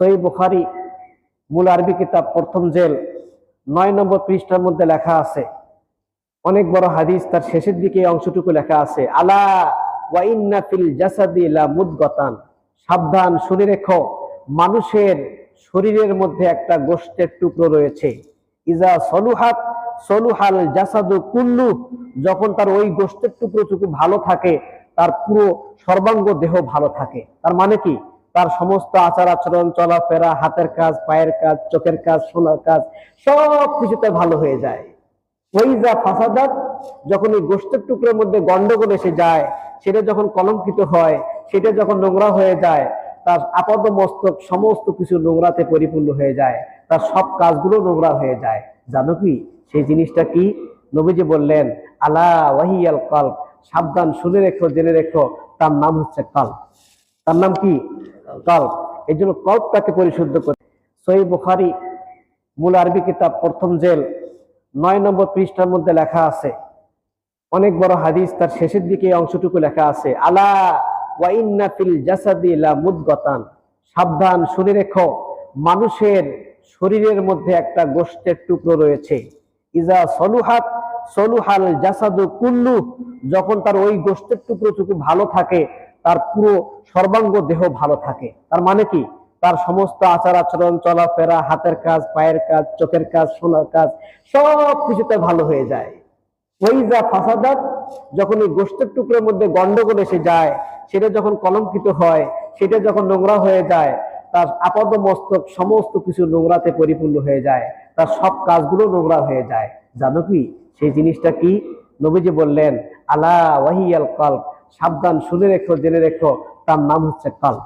সহি বুখারি মূল আরবি কিতাব, প্রথম জেল, নয় নম্বর পৃষ্ঠার মধ্যে লেখা আছে। অনেক বড় হাদিস, তার শেষের দিকে অংশটুকু লেখা আছে। আলা ওয়াইন্না ফিল জাসাদি লা মুদগাতান। সাবধান, শুনে রেখো, মানুষের শরীরের মধ্যে একটা গোষ্ঠের টুকরো রয়েছে। ইজা সলুহাত, সলুহাল জাসাদু কুল্লু, যখন তার ওই গোষ্ঠের টুকরোটুকু ভালো থাকে, তার পুরো সর্বাঙ্গ দেহ ভালো থাকে। তার মানে কি? তার সমস্ত আচার আচরণ, চলাফেরা, হাতের কাজ, পায়ের কাজ, চোখের কাজ শোনার কাজ, সব কিছুতে ভালো হয়ে যায়। ওইজা ফাসাদাত, যখন এই গোষ্ঠের টুকরোর মধ্যে গন্ডগোল এসে যায়, সেটা যখন কলঙ্কিত হয়, সেটা যখন নোংরা হয়ে যায়, তার আপাদ মস্তক সমস্ত কিছু নোংরাতে পরিপূর্ণ হয়ে যায়, তার সব কাজগুলো নোংরা হয়ে যায়। জানো কি? সেই জিনিসটা কি? নবীজি বললেন, আলা ওয়াহিয়াল কল্প সাবধান, শুনে রেখো, জেনে রেখো, তার নাম হচ্ছে কল্প তার নাম কি? কল্প এই জন্য কল্পটাকে পরিশুদ্ধ করে। সহি বুখারি মূল আরবি কিতাব, প্রথম জেল, নয় নম্বর পৃষ্ঠার মধ্যে লেখা আছে, অনেক বড় হাদিস, তার শেষের দিকে অংশটুকু লেখা আছে, আলা ওয়াইন্না সাবধান, শুনে রেখো, মানুষের শরীরের মধ্যে একটা গোষ্ঠের টুকরো রয়েছে। ইজা সলুহাত, সলুহাল জাসাদু কুল্লু, যখন তার ওই গোষ্ঠের টুকরোটুকু ভালো থাকে তার পুরো সর্বাঙ্গ দেহ ভালো থাকে। তার মানে কি? তার সমস্ত আচার আচরণ, চলাফেরা, হাতের কাজ, পায়ের কাজ, চোখের কাজ শোনার কাজ, সব কিছুতে ভালো হয়ে যায়। ওইজা ফাসাদাত, যখন এই গোষ্ঠের টুকরোর মধ্যে গন্ডগোল এসে যায়, সেটা যখন কলঙ্কিত হয়, সেটা যখন নোংরা হয়ে যায়, তার আপদ মস্তক সমস্ত কিছু নোংরাতে পরিপূর্ণ হয়ে যায়, তার সব কাজগুলো নোংরা হয়ে যায়। জানো কি? সেই জিনিসটা কি? নবীজি বললেন, আলা ওয়াহিয়াল কল্প সাবধান শুনে রেখো জেনে রেখো তার নাম হচ্ছে কল্প